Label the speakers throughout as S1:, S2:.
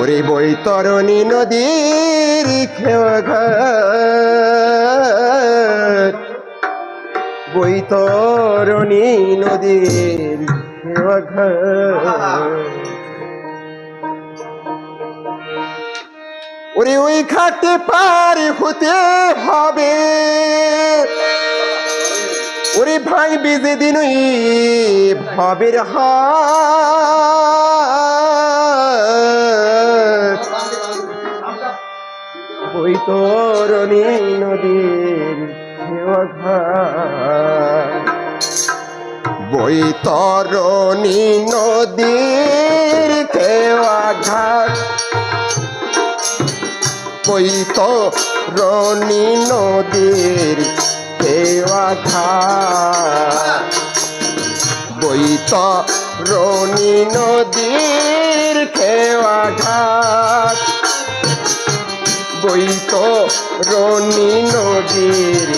S1: ওরে বৈতরণী নদীর খেয়াঘাট বৈতরণী নদীর খেয়াঘাট ওরে ওই ঘাটে পার হতে হবে। ওরে ভাই, বেজে দিন ভবের হাট তরণী নদীর ঘাট বৈতরণী নদীর খেয়া ঘাট বৈতরণী নদীর খেয়া ঘাট বৈতরণী নদীর খেয়া ঘাট রনি নদীর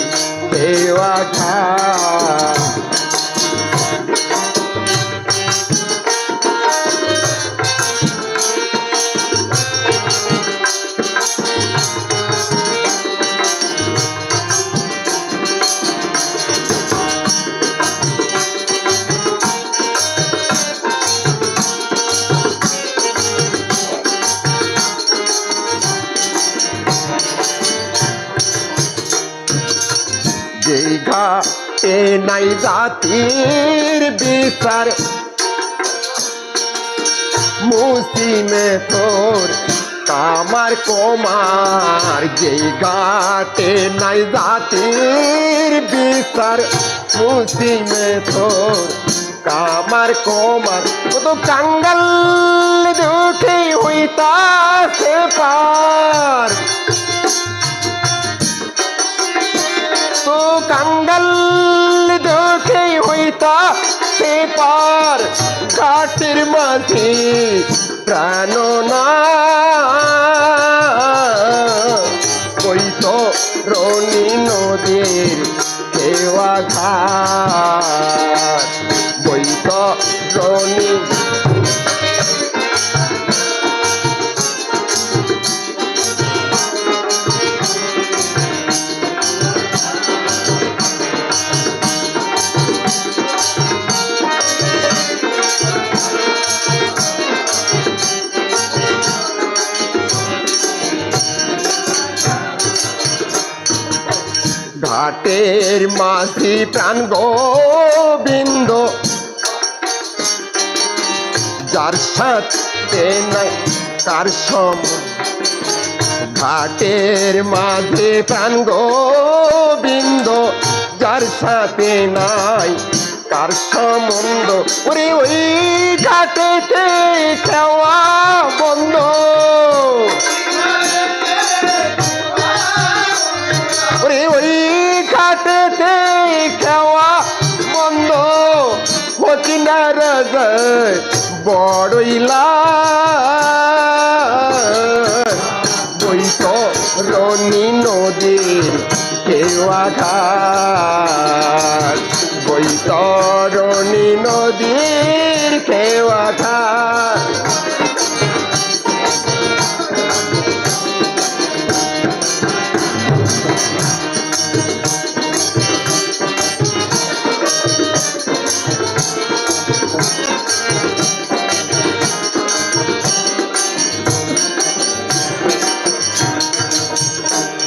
S1: যেই ঘাটে নাই জাতির বিচার। মুসিমে তোর কামার কোমার যেই ঘাটে নাই জাতির বিচার। মুসিমে তোর কামার কোমার। কত কাঙ্গাল দুঃখে হইতাছে পার। তো কাঙ্গাল, দেখে হইতা সে পার ঘাটের মাঝে প্রাণ না। কইত রনি নদীর কেওয়া ঘাট বইত রনি ঘাটের মাঝি প্রাণ গোবিন্দ। যার সাথে নাই কার সম ঘাটের মাঝে প্রাণ গোবিন্দ। যার সাথে নাই কার সম্বন্ধ, ওরে ওই ঘাটেতে খেওয়া বন্ধ। হচিনার বড়ইলা বইত রনি নদীর কেওয়া ঘাট বইত রনি নদীর কেওয়া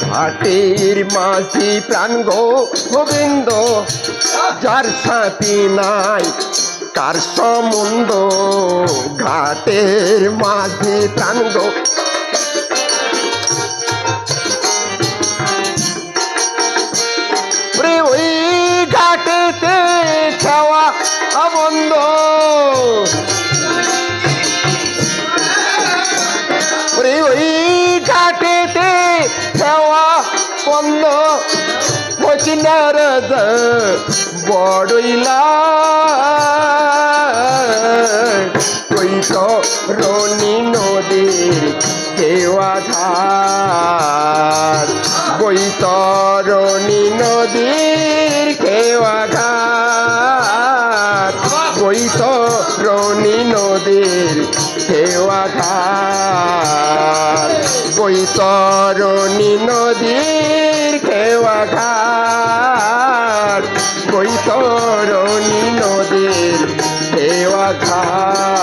S1: ঘাটের মাঝি প্রাণ গো গোবিন্দ যার সাথী নাই কার সমুন্দ ঘাটের মাঝি প্রাণ গো। বন্ধ মচিনার বড়ইলা ওই তো রনি নদীর কেওয়া ঘাট বৈতরণী নদীর কেওয়া ঘাট বৈতরণী নদীর নদীর খেওয়া ঘাট বৈতরণী নদীর খেওয়া ঘাট বৈতরণী নদীর দেওয়া ঘাট